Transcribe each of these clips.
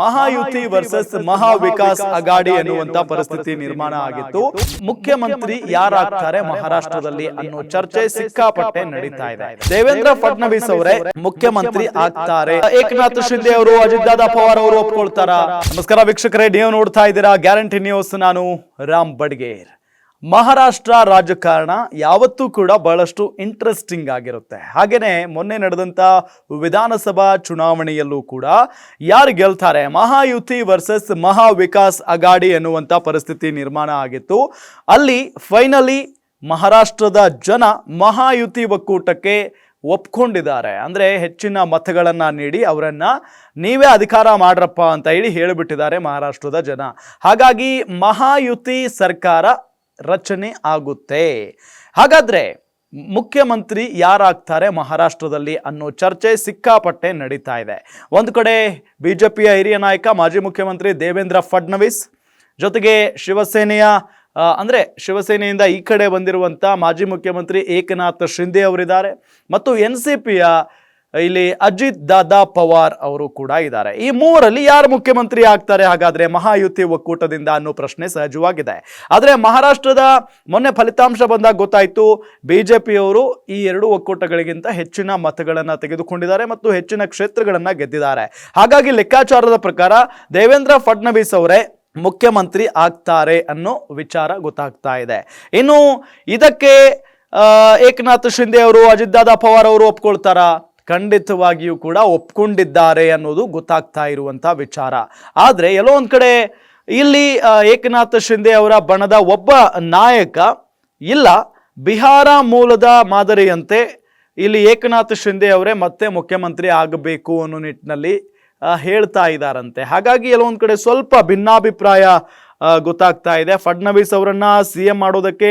Mahayuti versus Maha Vikas Aghadi ಎನ್ನುವಂತ ಪರಿಸ್ಥಿತಿ ನಿರ್ಮಾಣ ಆಗಿತ್ತು. ಮುಖ್ಯಮಂತ್ರಿ ಯಾರಾಗ್ತಾರೆ ಮಹಾರಾಷ್ಟ್ರದಲ್ಲಿ ಅನ್ನೋ ಚರ್ಚೆ ಸಿಕ್ಕಾಪಟ್ಟೆ ನಡೀತಾ ಇದೆ. ದೇವೇಂದ್ರ ಫಡ್ನವೀಸ್ ಅವರೇ ಮುಖ್ಯಮಂತ್ರಿ ಆಗ್ತಾರೆ. ಏಕನಾಥ್ ಶಿಂದೆ ಅವರು ಅಜಿತ್ ದಾದಾ ಪವಾರ್ ಅವರು ಒಪ್ಕೊಳ್ತಾರ? ನಮಸ್ಕಾರ ವೀಕ್ಷಕರೇ ನೀವು ನೋಡ್ತಾ ಇದ್ದೀರಾ ಗ್ಯಾರಂಟಿ ನ್ಯೂಸ್ ನಾನು ರಾಮ್ ಬಡ್ಗೇರ್. ಮಹಾರಾಷ್ಟ್ರ ರಾಜಕಾರಣ ಯಾವತ್ತೂ ಕೂಡ ಬಹಳಷ್ಟು ಇಂಟ್ರೆಸ್ಟಿಂಗ್ ಆಗಿರುತ್ತೆ. ಹಾಗೆಯೇ ಮೊನ್ನೆ ನಡೆದಂಥ ವಿಧಾನಸಭಾ ಚುನಾವಣೆಯಲ್ಲೂ ಕೂಡ ಯಾರು ಗೆಲ್ತಾರೆ? ಮಹಾಯುತಿ ವರ್ಸಸ್ ಮಹಾವಿಕಾಸ್ ಅಗಾಡಿ ಎನ್ನುವಂಥ ಪರಿಸ್ಥಿತಿ ನಿರ್ಮಾಣ ಆಗಿತ್ತು. ಅಲ್ಲಿ ಫೈನಲಿ ಮಹಾರಾಷ್ಟ್ರದ ಜನ ಮಹಾಯುತಿ ಒಕ್ಕೂಟಕ್ಕೆ ಒಪ್ಕೊಂಡಿದ್ದಾರೆ. ಅಂದರೆ ಹೆಚ್ಚಿನ ಮತಗಳನ್ನು ನೀಡಿ ಅವರನ್ನು ನೀವೇ ಅಧಿಕಾರ ಮಾಡ್ರಪ್ಪ ಅಂತ ಹೇಳಿ ಹೇಳಿಬಿಟ್ಟಿದ್ದಾರೆ ಮಹಾರಾಷ್ಟ್ರದ ಜನ. ಹಾಗಾಗಿ ಮಹಾಯುತಿ ಸರ್ಕಾರ ರಚನೆ ಆಗುತ್ತೆ. ಹಾಗಾದರೆ ಮುಖ್ಯಮಂತ್ರಿ ಯಾರಾಗ್ತಾರೆ ಮಹಾರಾಷ್ಟ್ರದಲ್ಲಿ ಅನ್ನೋ ಚರ್ಚೆ ಸಿಕ್ಕಾಪಟ್ಟೆ ನಡೀತಾ ಇದೆ. ಒಂದು ಕಡೆ ಬಿ ಜೆ ಪಿಯ ಹಿರಿಯ ನಾಯಕ, ಮಾಜಿ ಮುಖ್ಯಮಂತ್ರಿ ದೇವೇಂದ್ರ ಫಡ್ನವೀಸ್, ಜೊತೆಗೆ ಶಿವಸೇನೆಯ ಅಂದರೆ ಶಿವಸೇನೆಯಿಂದ ಈ ಕಡೆ ಬಂದಿರುವಂಥ ಮಾಜಿ ಮುಖ್ಯಮಂತ್ರಿ ಏಕನಾಥ್ ಶಿಂದೆ ಅವರಿದ್ದಾರೆ. ಮತ್ತು ಎನ್ ಸಿ ಪಿಯ ಇಲ್ಲಿ ಅಜಿತ್ ದಾದಾ ಪವಾರ್ ಅವರು ಕೂಡ ಇದ್ದಾರೆ. ಈ ಮೂರಲ್ಲಿ ಯಾರು ಮುಖ್ಯಮಂತ್ರಿ ಆಗ್ತಾರೆ ಹಾಗಾದ್ರೆ ಮಹಾಯುತಿ ಒಕ್ಕೂಟದಿಂದ ಅನ್ನೋ ಪ್ರಶ್ನೆ ಸಹಜವಾಗಿದೆ. ಆದರೆ ಮಹಾರಾಷ್ಟ್ರದ ಮೊನ್ನೆ ಫಲಿತಾಂಶ ಬಂದಾಗ ಗೊತ್ತಾಯಿತು, ಬಿಜೆಪಿಯವರು ಈ ಎರಡು ಒಕ್ಕೂಟಗಳಿಗಿಂತ ಹೆಚ್ಚಿನ ಮತಗಳನ್ನು ತೆಗೆದುಕೊಂಡಿದ್ದಾರೆ ಮತ್ತು ಹೆಚ್ಚಿನ ಕ್ಷೇತ್ರಗಳನ್ನು ಗೆದ್ದಿದ್ದಾರೆ. ಹಾಗಾಗಿ ಲೆಕ್ಕಾಚಾರದ ಪ್ರಕಾರ ದೇವೇಂದ್ರ ಫಡ್ನವೀಸ್ ಅವರೇ ಮುಖ್ಯಮಂತ್ರಿ ಆಗ್ತಾರೆ ಅನ್ನೋ ವಿಚಾರ ಗೊತ್ತಾಗ್ತಾ ಇದೆ. ಇನ್ನು ಇದಕ್ಕೆ ಏಕನಾಥ್ ಶಿಂದೆ ಅವರು, ಅಜಿತ್ ದಾದಾ ಪವಾರ್ ಅವರು ಒಪ್ಕೊಳ್ತಾರ? ಖಂಡಿತವಾಗಿಯೂ ಕೂಡ ಒಪ್ಕೊಂಡಿದ್ದಾರೆ ಅನ್ನೋದು ಗೊತ್ತಾಗ್ತಾ ಇರುವಂಥ ವಿಚಾರ. ಆದರೆ ಎಲ್ಲೋ ಒಂದ್ ಕಡೆ ಇಲ್ಲಿ ಏಕನಾಥ ಶಿಂದೆ ಅವರ ಬಣದ ಒಬ್ಬ ನಾಯಕ, ಇಲ್ಲ, ಬಿಹಾರ ಮೂಲದ ಮಾದರಿಯಂತೆ ಇಲ್ಲಿ ಏಕನಾಥ್ ಶಿಂದೆ ಅವರೇ ಮತ್ತೆ ಮುಖ್ಯಮಂತ್ರಿ ಆಗಬೇಕು ಅನ್ನೋ ನಿಟ್ಟಿನಲ್ಲಿ ಹೇಳ್ತಾ ಇದ್ದಾರಂತೆ ಹಾಗಾಗಿ ಎಲ್ಲೊಂದು ಕಡೆ ಸ್ವಲ್ಪ ಭಿನ್ನಾಭಿಪ್ರಾಯ ಗೊತ್ತಾಗ್ತಾ ಇದೆ. ಫಡ್ನವೀಸ್ ಅವರನ್ನ ಸಿ ಎಂ ಮಾಡೋದಕ್ಕೆ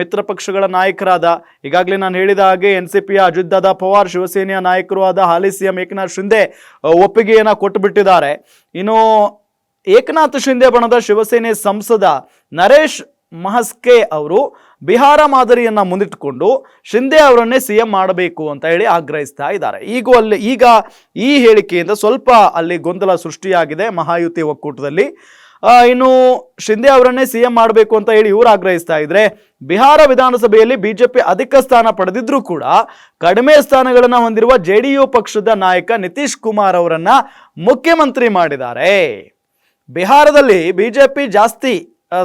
ಮಿತ್ರ ಪಕ್ಷಗಳ ನಾಯಕರಾದ, ಈಗಾಗಲೇ ನಾನು ಹೇಳಿದ ಹಾಗೆ ಎನ್ ಸಿ ಪಿಯ ಅಜಿತ್ ದಾದಾ ಪವಾರ್, ಶಿವಸೇನೆಯ ನಾಯಕರು ಆದ ಹಾಲಿ ಸಿ ಎಂ ಏಕನಾಥ್ ಶಿಂದೆ ಒಪ್ಪಿಗೆಯನ್ನು ಒಪ್ಪಿಗೆಯನ್ನ ಕೊಟ್ಟು ಬಿಟ್ಟಿದ್ದಾರೆ ಇನ್ನು ಏಕನಾಥ್ ಶಿಂದೆ ಬಣದ ಶಿವಸೇನೆ ಸಂಸದ ನರೇಶ್ ಮಹಸ್ಕೆ ಅವರು ಬಿಹಾರ ಮಾದರಿಯನ್ನ ಮುಂದಿಟ್ಟುಕೊಂಡು ಶಿಂದೆ ಅವರನ್ನೇ ಸಿ ಎಂ ಮಾಡಬೇಕು ಅಂತ ಹೇಳಿ ಆಗ್ರಹಿಸ್ತಾ ಇದ್ದಾರೆ. ಈಗ ಅಲ್ಲಿ, ಈಗ ಈ ಹೇಳಿಕೆಯಿಂದ ಸ್ವಲ್ಪ ಅಲ್ಲಿ ಗೊಂದಲ ಸೃಷ್ಟಿಯಾಗಿದೆ ಮಹಾಯುತಿ ಒಕ್ಕೂಟದಲ್ಲಿ. ಇನ್ನು ಶಿಂದೆ ಅವರನ್ನೇ ಸಿ ಎಂ ಮಾಡಬೇಕು ಅಂತ ಹೇಳಿ ಇವರು ಆಗ್ರಹಿಸ್ತಾ ಇದ್ರೆ ಬಿಹಾರ ವಿಧಾನಸಭೆಯಲ್ಲಿ ಬಿಜೆಪಿ ಅಧಿಕ ಸ್ಥಾನ ಪಡೆದಿದ್ರೂ ಕೂಡ ಕಡಿಮೆ ಸ್ಥಾನಗಳನ್ನು ಹೊಂದಿರುವ ಜೆ ಡಿ ಪಕ್ಷದ ನಾಯಕ ನಿತೀಶ್ ಕುಮಾರ್ ಅವರನ್ನ ಮುಖ್ಯಮಂತ್ರಿ ಮಾಡಿದ್ದಾರೆ. ಬಿಹಾರದಲ್ಲಿ ಬಿಜೆಪಿ ಜಾಸ್ತಿ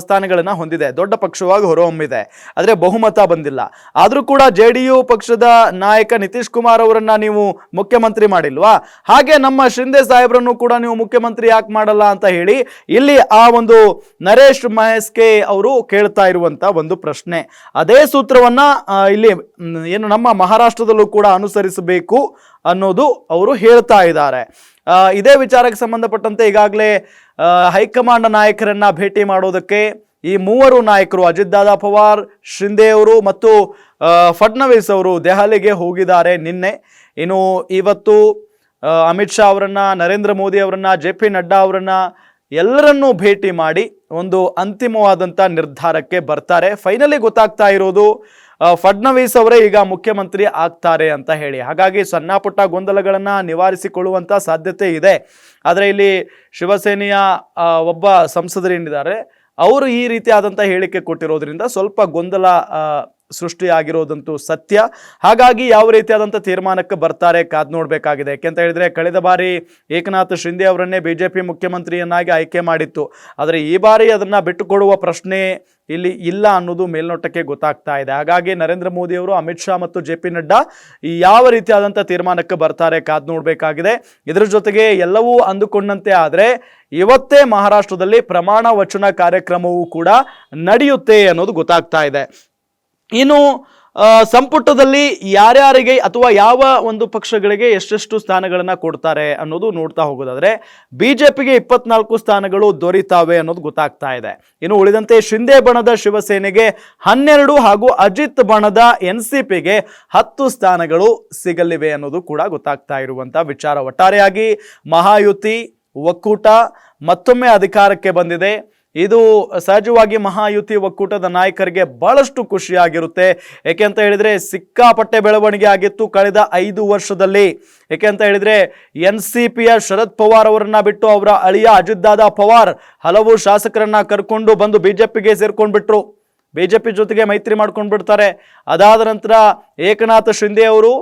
ಸ್ಥಾನಗಳನ್ನ ಹೊಂದಿದೆ. ದೊಡ್ಡ ಪಕ್ಷವಾಗಿ ಹೊರಹೊಮ್ಮಿದೆ. ಆದರೆ ಬಹುಮತ ಬಂದಿಲ್ಲ. ಆದರೂ ಕೂಡ ಜೆ ಡಿ ಯು ಪಕ್ಷದ ನಾಯಕ ನಿತೀಶ್ ಕುಮಾರ್ ಅವರನ್ನು ನೀವು ಮುಖ್ಯಮಂತ್ರಿ ಮಾಡಿಲ್ವಾ? ಹಾಗೆ ನಮ್ಮ ಶಿಂದೆ ಸಾಹೇಬ್ರನ್ನು ಕೂಡ ನೀವು ಮುಖ್ಯಮಂತ್ರಿ ಯಾಕೆ ಮಾಡಲ್ಲ ಅಂತ ಹೇಳಿ ಇಲ್ಲಿ ಆ ಒಂದು ನರೇಶ್ ಮಹೇಸ್ಕೆ ಅವರು ಕೇಳ್ತಾ ಇರುವಂಥ ಒಂದು ಪ್ರಶ್ನೆ. ಅದೇ ಸೂತ್ರವನ್ನ ಇಲ್ಲಿ ಏನು ನಮ್ಮ ಮಹಾರಾಷ್ಟ್ರದಲ್ಲೂ ಕೂಡ ಅನುಸರಿಸಬೇಕು. ಅನ್ನೋದು ಅವರು ಹೇಳ್ತಾ ಇದ್ದಾರೆ. ಇದೇ ವಿಚಾರಕ್ಕೆ ಸಂಬಂಧಪಟ್ಟಂತೆ ಈಗಾಗಲೇ ಹೈಕಮಾಂಡ್ ನಾಯಕರನ್ನ ಭೇಟಿ ಮಾಡೋದಕ್ಕೆ ಈ ಮೂವರು ನಾಯಕರು ಅಜಿತ್ ದಾದಾ ಪವಾರ್ ಶಿಂದೆ ಅವರು ಮತ್ತು ಫಡ್ನವೀಸ್ ಅವರು ದೆಹಲಿಗೆ ಹೋಗಿದ್ದಾರೆ ನಿನ್ನೆ. ಇನ್ನು ಇವತ್ತು ಅಮಿತ್ ಶಾ ಅವರನ್ನು, ನರೇಂದ್ರ ಮೋದಿ ಅವರನ್ನು, ಜೆ ಪಿ ನಡ್ಡಾ ಅವರನ್ನು ಎಲ್ಲರನ್ನೂ ಭೇಟಿ ಮಾಡಿ ಒಂದು ಅಂತಿಮವಾದಂಥ ನಿರ್ಧಾರಕ್ಕೆ ಬರ್ತಾರೆ. ಫೈನಲಿ ಗೊತ್ತಾಗ್ತಾ ಇರೋದು ಫಡ್ನವೀಸ್ ಅವರೇ ಈಗ ಮುಖ್ಯಮಂತ್ರಿ ಆಗ್ತಾರೆ ಅಂತ ಹೇಳಿ. ಹಾಗಾಗಿ ಸಣ್ಣ ಪುಟ್ಟ ಗೊಂದಲಗಳನ್ನು ನಿವಾರಿಸಿಕೊಳ್ಳುವಂಥ ಸಾಧ್ಯತೆ ಇದೆ. ಆದರೆ ಇಲ್ಲಿ ಶಿವಸೇನೆಯ ಒಬ್ಬ ಸಂಸದರೇನಿದ್ದಾರೆ, ಅವರು ಈ ರೀತಿಯಾದಂಥ ಹೇಳಿಕೆ ಕೊಟ್ಟಿರೋದ್ರಿಂದ ಸ್ವಲ್ಪ ಗೊಂದಲ ಸೃಷ್ಟಿಯಾಗಿರೋದಂತೂ ಸತ್ಯ. ಹಾಗಾಗಿ ಯಾವ ರೀತಿಯಾದಂಥ ತೀರ್ಮಾನಕ್ಕೆ ಬರ್ತಾರೆ ಕಾದ್ ನೋಡಬೇಕಾಗಿದೆ. ಯಾಕೆಂತ ಹೇಳಿದರೆ, ಕಳೆದ ಬಾರಿ ಏಕನಾಥ್ ಶಿಂದೆ ಅವರನ್ನೇ ಬಿ ಜೆ ಪಿ ಮುಖ್ಯಮಂತ್ರಿಯನ್ನಾಗಿ ಆಯ್ಕೆ ಮಾಡಿತ್ತು. ಆದರೆ ಈ ಬಾರಿ ಅದನ್ನು ಬಿಟ್ಟುಕೊಡುವ ಪ್ರಶ್ನೆ ಇಲ್ಲಿ ಇಲ್ಲ ಅನ್ನೋದು ಮೇಲ್ನೋಟಕ್ಕೆ ಗೊತ್ತಾಗ್ತಾ ಇದೆ. ಹಾಗಾಗಿ ನರೇಂದ್ರ ಮೋದಿ ಅವರು, ಅಮಿತ್ ಶಾ ಮತ್ತು ಜೆ ಪಿ ನಡ್ಡಾ ಯಾವ ರೀತಿಯಾದಂಥ ತೀರ್ಮಾನಕ್ಕೆ ಬರ್ತಾರೆ ಕಾದ್ ನೋಡಬೇಕಾಗಿದೆ. ಇದರ ಜೊತೆಗೆ ಎಲ್ಲವೂ ಅಂದುಕೊಂಡಂತೆ ಆದರೆ ಇವತ್ತೇ ಮಹಾರಾಷ್ಟ್ರದಲ್ಲಿ ಪ್ರಮಾಣ ವಚನ ಕಾರ್ಯಕ್ರಮವೂ ಕೂಡ ನಡೆಯುತ್ತೆ ಅನ್ನೋದು ಗೊತ್ತಾಗ್ತಾ ಇದೆ. ಇನ್ನು ಸಂಪುಟದಲ್ಲಿ ಯಾರ್ಯಾರಿಗೆ ಅಥವಾ ಯಾವ ಒಂದು ಪಕ್ಷಗಳಿಗೆ ಎಷ್ಟೆಷ್ಟು ಸ್ಥಾನಗಳನ್ನು ಕೊಡ್ತಾರೆ ಅನ್ನೋದು ನೋಡ್ತಾ ಹೋಗೋದಾದರೆ ಬಿ ಜೆ ಪಿಗೆ ಇಪ್ಪತ್ನಾಲ್ಕು ಸ್ಥಾನಗಳು ದೊರೀತಾವೆ ಅನ್ನೋದು ಗೊತ್ತಾಗ್ತಾ ಇದೆ. ಇನ್ನು ಉಳಿದಂತೆ ಶಿಂದೆ ಬಣದ ಶಿವಸೇನೆಗೆ ಹನ್ನೆರಡು ಹಾಗೂ ಅಜಿತ್ ಬಣದ ಎನ್ ಸಿ ಪಿಗೆ ಹತ್ತು ಸ್ಥಾನಗಳು ಸಿಗಲಿವೆ ಅನ್ನೋದು ಕೂಡ ಗೊತ್ತಾಗ್ತಾ ಇರುವಂಥ ವಿಚಾರ ಒಟ್ಟಾರೆಯಾಗಿ ಮಹಾಯುತಿ, ಒಕ್ಕೂಟ ಮತ್ತೊಮ್ಮೆ ಅಧಿಕಾರಕ್ಕೆ ಬಂದಿದೆ. ಇದು ಸಹಜವಾಗಿ ಮಹಾಯುತಿ ಒಕ್ಕೂಟದ ನಾಯಕರಿಗೆ ಬಹಳಷ್ಟು ಖುಷಿಯಾಗಿರುತ್ತೆ. ಏಕೆ ಅಂತ ಹೇಳಿದ್ರೆ ಸಿಕ್ಕಾಪಟ್ಟೆ ಬೆಳವಣಿಗೆ ಆಗಿತ್ತು ಕಳೆದ ಐದು ವರ್ಷದಲ್ಲಿ. ಏಕೆ ಅಂತ ಹೇಳಿದ್ರೆ ಎನ್ ಸಿ ಪಿಯ ಶರದ್ ಪವಾರ್ ಅವರನ್ನ ಬಿಟ್ಟು ಅವರ ಅಳಿಯ ಅಜಿತ್ ದಾದಾ ಪವಾರ್ ಹಲವು ಶಾಸಕರನ್ನ ಕರ್ಕೊಂಡು ಬಂದು ಬಿಜೆಪಿಗೆ ಸೇರ್ಕೊಂಡ್ಬಿಟ್ರು. ಬಿಜೆಪಿ ಜೊತೆಗೆ ಮೈತ್ರಿ ಮಾಡ್ಕೊಂಡು ಬಿಡ್ತಾರೆ ಅದಾದ ನಂತರ ಏಕನಾಥ ಶಿಂದೆ ಅವರು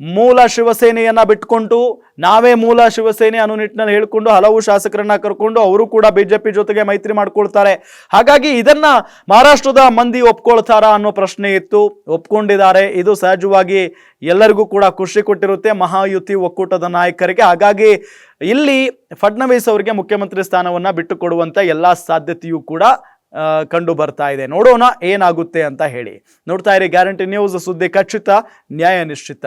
ಮೂಲ ಶಿವಸೇನೆಯನ್ನ ಬಿಟ್ಕೊಂಡು ನಾವೇ ಮೂಲ ಶಿವಸೇನೆ ಅನ್ನೋ ನಿಟ್ಟಿನಲ್ಲಿ ಹೇಳಿಕೊಂಡು ಹಲವು ಶಾಸಕರನ್ನ ಕರ್ಕೊಂಡು ಅವರು ಕೂಡ ಬಿಜೆಪಿ ಜೊತೆಗೆ ಮೈತ್ರಿ ಮಾಡ್ಕೊಳ್ತಾರೆ. ಹಾಗಾಗಿ ಇದನ್ನ ಮಹಾರಾಷ್ಟ್ರದ ಮಂದಿ ಒಪ್ಕೊಳ್ತಾರಾ ಅನ್ನೋ ಪ್ರಶ್ನೆ ಇತ್ತು. ಒಪ್ಕೊಂಡಿದ್ದಾರೆ. ಇದು ಸಹಜವಾಗಿ ಎಲ್ಲರಿಗೂ ಕೂಡ ಖುಷಿ ಕೊಟ್ಟಿರುತ್ತೆ ಮಹಾಯುತಿ ಒಕ್ಕೂಟದ ನಾಯಕರಿಗೆ. ಹಾಗಾಗಿ ಇಲ್ಲಿ ಫಡ್ನವೀಸ್ ಅವರಿಗೆ ಮುಖ್ಯಮಂತ್ರಿ ಸ್ಥಾನವನ್ನ ಬಿಟ್ಟುಕೊಡುವಂಥ ಎಲ್ಲ ಸಾಧ್ಯತೆಯೂ ಕೂಡ ಕಂಡು ಬರ್ತಾ ಇದೆ. ನೋಡೋಣ ಏನಾಗುತ್ತೆ ಅಂತ ಹೇಳಿ. ನೋಡ್ತಾ ಇರಿ, ಗ್ಯಾರಂಟಿ ನ್ಯೂಸ್ ಸುದ್ದಿ ಖಚಿತ, ನ್ಯಾಯ ನಿಶ್ಚಿತ.